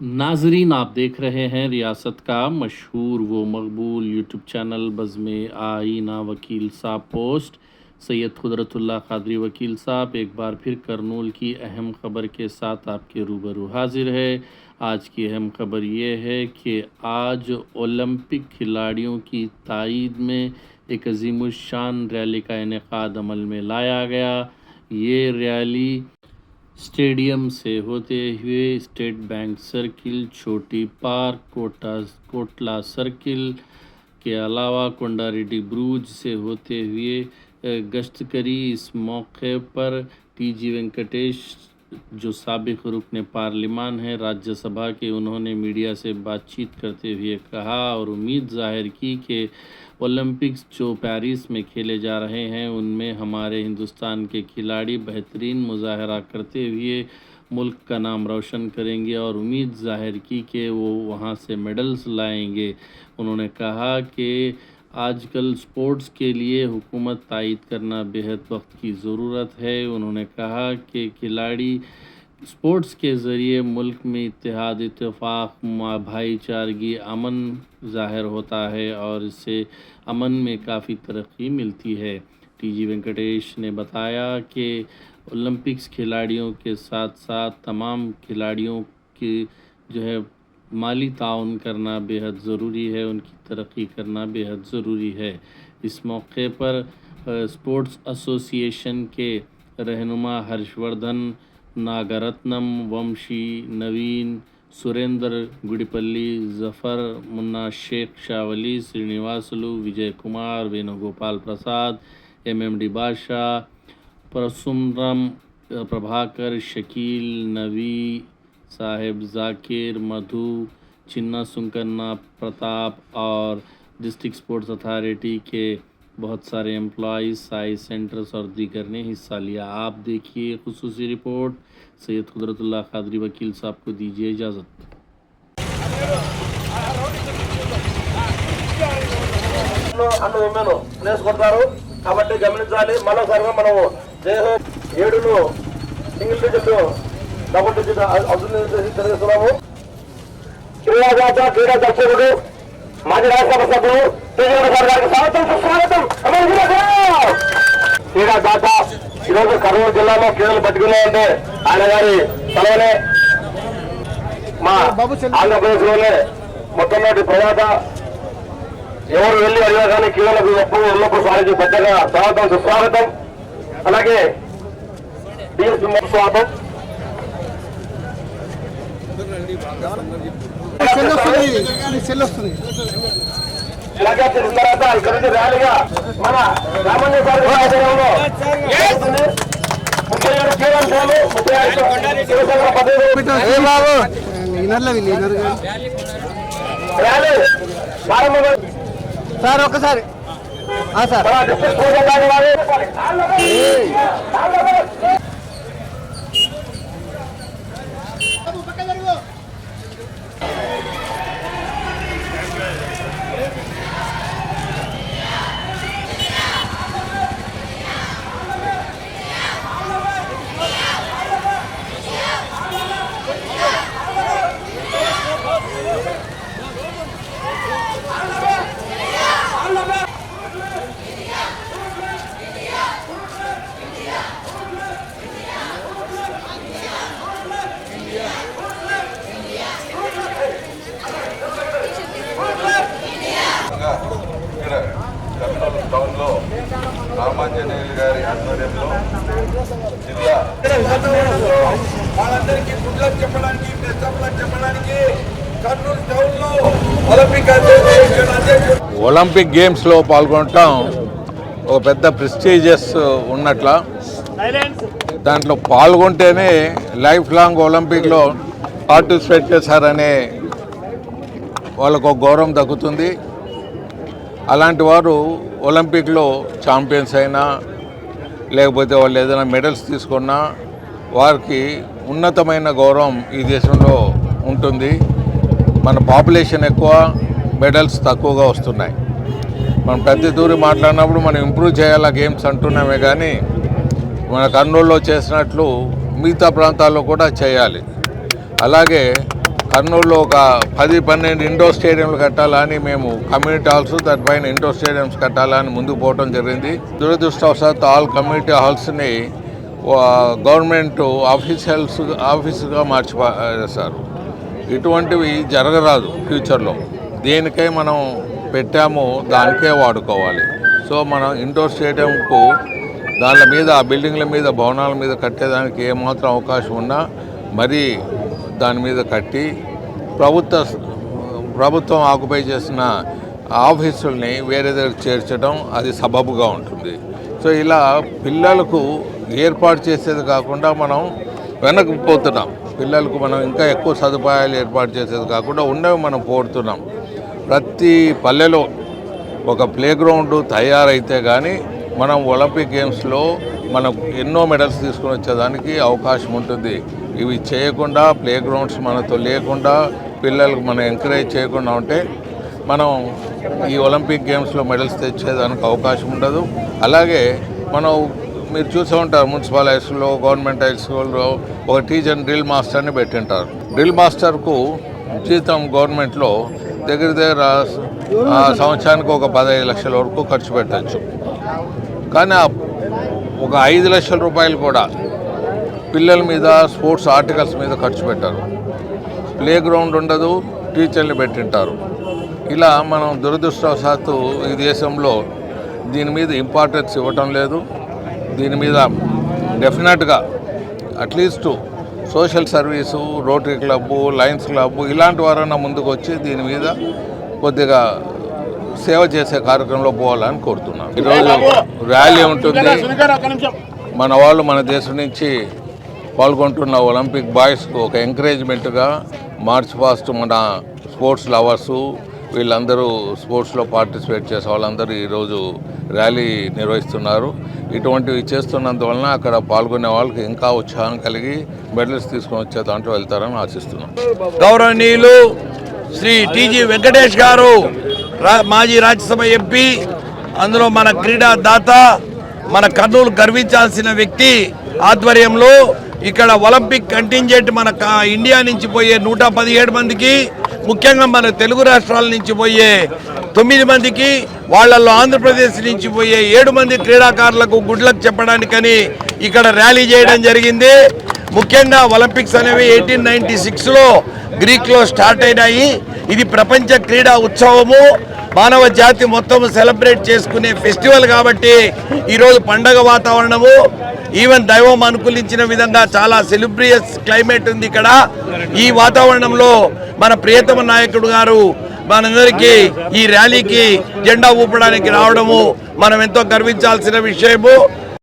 ناظرین، آپ دیکھ رہے ہیں ریاست کا مشہور و مقبول یوٹیوب چینل بزم آئینہ وکیل صاحب پوسٹ۔ سید قدرت اللہ قادری وکیل صاحب، ایک بار پھر کرنول کی اہم خبر کے ساتھ آپ کے روبرو حاضر ہے۔ آج کی اہم خبر یہ ہے کہ آج اولمپک کھلاڑیوں کی تائید میں ایک عظیم الشان ریلی کا انعقاد عمل میں لایا گیا۔ یہ ریلی اسٹیڈیم سے ہوتے ہوئے اسٹیٹ بینک سرکل، چھوٹی پارک، کوٹا کوٹلا سرکل کے علاوہ کنڈاریڈی بروج سے ہوتے ہوئے، گشت کری اس موقع پر ٹی جی وینکٹیش جو سابق رکن پارلیمان ہیں، راجیہ سبھا کے انہوں نے میڈیا سے بات چیت کرتے ہوئے کہا اور امید ظاہر کی کہ اولمپکس جو پیرس میں کھیلے جا رہے ہیں، ان میں ہمارے ہندوستان کے کھلاڑی بہترین مظاہرہ کرتے ہوئے ملک کا نام روشن کریں گے اور امید ظاہر کی کہ وہ وہاں سے میڈلز لائیں گے۔ انہوں نے کہا کہ آج کل اسپورٹس کے لیے حکومت تائید کرنا بےحد وقت کی ضرورت ہے۔ انہوں نے کہا کہ کھلاڑی اسپورٹس کے ذریعے ملک میں اتحاد، اتفاق بھائی چارگی، امن ظاہر ہوتا ہے اور اس سے امن میں کافی ترقی ملتی ہے۔ ٹی جی وینکٹیش نے بتایا کہ اولمپکس کھلاڑیوں کے ساتھ ساتھ تمام کھلاڑیوں کی جو ہے مالی تعاون کرنا بے حد ضروری ہے، ان کی ترقی کرنا بے حد ضروری ہے۔ اس موقع پر اسپورٹس ایسوسی ایشن کے رہنما ہرش وردھن ناگرتنم، ومشی، نوین سریندر گڈیپلی ظفر، منا شیخ شاولی، سرینواسلو، وجے کمار، وینوگوپال پرساد، ایم ایم ڈی بادشاہ، پرسمرم، پربھاکر، شکیل، نوی صاحب ذاکر، مدھو چنا سنکرنا پرتاپ اور ڈسٹرک سپورٹس اتھارٹی کے بہت سارے امپلائیز سائز سینٹرز اور دیگر نے حصہ لیا۔ آپ دیکھیے خصوصی رپورٹ۔ سید قدرت اللہ قادری وکیل صاحب کو دیجیے اجازت۔ గమనించాలి మరోసారిగా మనము ఏడులో సింగిల్ డిజిట్ డబుల్ డిజిట్ తెలియజేస్తున్నాము క్రీడాజాత క్రీడా దర్శకుడు మాజీ రాజ్యసభ సభ్యులు శ్రీనివాస గారి గారికి స్వాగతం సుస్వాగతం క్రీడాదాత ఈరోజు కర్నూలు జిల్లాలో క్రీడలు పట్టుకున్నాయంటే ఆయన గారి తలవనే మా ఆంధ్రప్రదేశ్లోనే మొత్తం నాటి ప్రజాత. ఎవరు వెళ్ళి అడిగా కానీ క్రీడలకు ఎప్పుడు ఎల్లప్పుడు సాధించి పెద్దగా స్వాగతం సుస్వాగతం. అలాగే డిఎస్పీ స్వాగతం. సెల్ వస్తుంది చేసిన తర్వాత ఇక్కడ నుంచి ర్యాలీగా మన సార్ గారి ఆధ్వర్యంలో ముప్పై ఏడు ముప్పై ఐదు శివసేన పదవి ర్యాలీ ప్రారంభం సార్ ఒక్కసారి సార్ రామాంజనేయులు గారి ఆధ్వర్యంలో జిల్లా వాళ్ళందరికీ గుడ్లక్ చెప్పడానికి బెస్ట్ చెప్పడానికి కర్నూలు టౌన్లో ఒలింపిక్ అసోసియేషన్ అధ్యక్షుడు ఒలింపిక్ గేమ్స్లో పాల్గొనటం ఒక పెద్ద ప్రెస్టీజియస్ ఉన్నట్ల. దాంట్లో పాల్గొంటేనే లైఫ్ లాంగ్ ఒలింపిక్లో పార్టిసిపేట్ చేశారనే వాళ్ళకు ఒక గౌరవం దక్కుతుంది. అలాంటి వారు ఒలింపిక్లో ఛాంపియన్స్ అయినా లేకపోతే వాళ్ళు ఏదైనా మెడల్స్ తీసుకున్నా వారికి ఉన్నతమైన గౌరవం ఈ దేశంలో ఉంటుంది. మన పాపులేషన్ ఎక్కువ మెడల్స్ తక్కువగా వస్తున్నాయి. మనం ప్రతి దూరి మాట్లాడినప్పుడు మనం ఇంప్రూవ్ చేయాలా గేమ్స్ అంటున్నామే కానీ మన కర్నూలులో చేసినట్లు మిగతా ప్రాంతాల్లో కూడా చేయాలి. అలాగే కర్నూలులో ఒక పది పన్నెండు ఇండోర్ స్టేడియంలు కట్టాలని మేము కమ్యూనిటీ హాల్స్ దానిపైన ఇండోర్ స్టేడియంస్ కట్టాలని ముందుకు పోవడం జరిగింది. దురదృష్టవశాత్తు ఆల్ కమ్యూనిటీ హాల్స్ని గవర్నమెంట్ ఆఫీషియల్స్ ఆఫీసుగా మార్చిపారేశారు ఇటువంటివి జరగరాదు ఫ్యూచర్లో. దేనికై మనం పెట్టామో దానికే వాడుకోవాలి. సో మనం ఇండోర్ స్టేడియంకు దాని మీద ఆ బిల్డింగ్ల మీద భవనాల మీద కట్టేదానికి ఏమాత్రం అవకాశం ఉన్నా మరీ దాని మీద కట్టి ప్రభుత్వ ప్రభుత్వం ఆక్యుపై చేసిన ఆఫీసుల్ని వేరే దగ్గర చేర్చడం అది సబబుగా ఉంటుంది. సో ఇలా పిల్లలకు ఏర్పాటు చేసేది కాకుండా మనం వెనకపోతున్నాం పిల్లలకు మనం ఇంకా ఎక్కువ సదుపాయాలు ఏర్పాటు చేసేది కాకుండా ఉండవి మనం కోరుతున్నాం ప్రతి పల్లెలో ఒక ప్లే గ్రౌండ్ తయారైతే కానీ మనం ఒలింపిక్ గేమ్స్లో మనం ఎన్నో మెడల్స్ తీసుకుని వచ్చేదానికి అవకాశం ఉంటుంది. ఇవి చేయకుండా ప్లే గ్రౌండ్స్ మనతో లేకుండా పిల్లలకు మనం ఎంకరేజ్ చేయకుండా ఉంటే మనం ఈ ఒలింపిక్ గేమ్స్లో మెడల్స్ తెచ్చేదానికి అవకాశం ఉండదు. అలాగే మనం మీరు చూసే ఉంటారు మున్సిపల్ హై స్కూల్లో గవర్నమెంట్ హై స్కూల్లో ఒక టీచర్ డ్రిల్ మాస్టర్ని పెట్టింటారు. డ్రిల్ మాస్టర్కు జీతం గవర్నమెంట్లో దగ్గర దగ్గర సంవత్సరానికి ఒక పదహైదు లక్షల వరకు ఖర్చు పెట్టచ్చు. కానీ ఒక ఐదు లక్షల రూపాయలు కూడా పిల్లల మీద స్పోర్ట్స్ ఆర్టికల్స్ మీద ఖర్చు పెట్టారు. ప్లే గ్రౌండ్ ఉండదు టీచర్లు పెట్టింటారు. ఇలా మనం దురదృష్టవశాత్తు ఈ దేశంలో దీని మీద ఇంపార్టెన్స్ ఇవ్వటం లేదు. దీని మీద డెఫినెట్గా at least social service Rotary Club Lions Club ఇలాంటి వారన్నా ముందుకు వచ్చి దీని మీద కొద్దిగా సేవ చేసే కార్యక్రమంలో పోవాలని కోరుతున్నాను. ఈరోజు ర్యాలీ ఉంటుంది. మన వాళ్ళు మన దేశం నుంచి పాల్గొంటున్న ఒలింపిక్ బాయ్స్కు ఒక ఎంకరేజ్మెంట్గా మార్చ్ పాస్ట్ మన స్పోర్ట్స్ లవర్సు వీళ్ళందరూ స్పోర్ట్స్లో పార్టిసిపేట్ చేసే వాళ్ళందరూ ఈరోజు ర్యాలీ నిర్వహిస్తున్నారు. ఇటువంటివి చేస్తున్నందువలన అక్కడ పాల్గొనే వాళ్ళకి ఇంకా ఉత్సాహం కలిగి మెడల్స్ తీసుకొని వచ్చే దాంట్లో వెళ్తారని ఆశిస్తున్నాం. గౌరవనీయులు శ్రీ టీజీ వెంకటేష్ గారు రా- మాజీ రాజ్యసభ ఎంపీ అందులో మన క్రీడా దాత మన కర్నూలు గర్వించాల్సిన వ్యక్తి ఆధ్వర్యంలో ఇక్కడ ఒలింపిక్ కంటింజెంట్ మన ఇండియా నుంచి పోయే నూట పదిహేడు మందికి ముఖ్యంగా మన తెలుగు రాష్ట్రాల నుంచి పోయే తొమ్మిది మందికి వాళ్ళల్లో ఆంధ్రప్రదేశ్ నుంచి పోయే ఏడు మంది క్రీడాకారులకు గుడ్ లక్ చెప్పడానికని ఇక్కడ ర్యాలీ చేయడం జరిగింది. ముఖ్యంగా ఒలింపిక్స్ అనేవి ఎయిటీన్ నైన్టీ సిక్స్లో గ్రీక్లో స్టార్ట్ అయినాయి. ఇది ప్రపంచ క్రీడా ఉత్సవము. మానవ జాతి మొత్తం సెలబ్రేట్ చేసుకునే ఫెస్టివల్ కాబట్టి ఈరోజు పండగ వాతావరణము. ఈవెన్ దైవం అనుకూలించిన విధంగా చాలా సెలిబ్రియస్ క్లైమేట్ ఉంది ఇక్కడ. ఈ వాతావరణంలో మన ప్రియతమ నాయకుడు గారు మనందరికీ ఈ ర్యాలీకి జెండా ఊపడానికి రావడము మనం ఎంతో గర్వించాల్సిన విషయము.